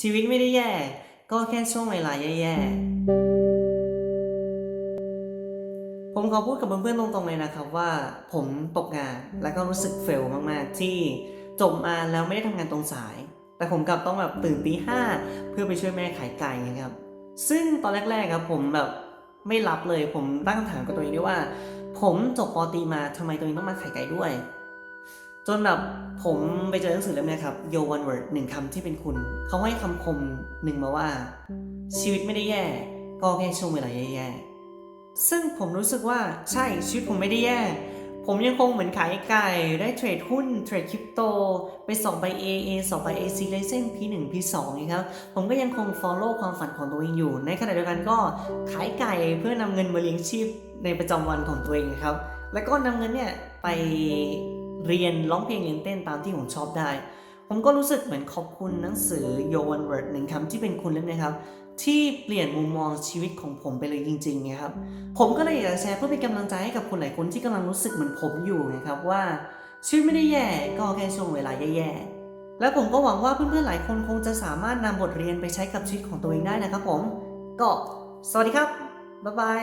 ชีวิตไม่ได้แย่ ก็แค่ช่วงเวลาแย่ๆ ผมขอพูดกับเพื่อนๆตรงๆเลยนะครับว่า ผมตกงานแล้วก็รู้สึกเฟลมากๆ ที่จบมาแล้วไม่ได้ทำงานตรงสาย แต่ผมกลับต้องแบบตื่นตีห้าเพื่อไปช่วยแม่ขายไก่นะครับ ซึ่งตอนแรกๆครับผมแบบไม่รับเลยผมตั้งคำถามกับตัวเองด้วยว่า ผมจบปอตีมาทำไมตัวเองต้องมาขายไก่ด้วย จนแบบผมไปเจอหนังสือเล่มนี้ครับ Yo One Word หนึ่งคำที่เป็นคุณ เขาให้คำคมหนึ่งมาว่า ชีวิตไม่ได้แย่ ก็แค่ช่วงเวลาแย่ๆ ซึ่งผมรู้สึกว่าใช่ชีวิตผมไม่ได้แย่ ผมยังคงเหมือนขายไก่ได้เทรดหุ้น เทรดคริปโต ไปสอบใบ AA สอบใบ AC License P1 P2 นี่ครับ ผมก็ยังคง follow ความฝันของตัวเองอยู่ ในขณะเดียวกันก็ขายไก่เพื่อนำเงินมาเลี้ยงชีพในประจำวันของตัวเองครับ แล้วก็นำเงินเนี่ยไป เรียนร้องเพลงเรียนเต้นตามที่ผมชอบได้ ผมก็รู้สึกเหมือนขอบคุณหนังสือ Yo One Word หนึ่งคำที่เป็นคุณเล่มนี้ครับ ที่เปลี่ยนมุมมองชีวิตของผมไปเลยจริงๆนะครับ ผมก็เลยอยากจะแชร์เพื่อเป็นกำลังใจให้กับคนหลายคนที่กำลังรู้สึกเหมือนผมอยู่นะครับว่าชีวิตไม่ได้แย่ก็แค่ช่วงเวลาแย่ๆ และผมก็หวังว่าเพื่อนๆ หลายคนคงจะสามารถนำบทเรียนไปใช้กับชีวิตของตัวเองได้นะครับผม ก็สวัสดีครับ บ๊ายบาย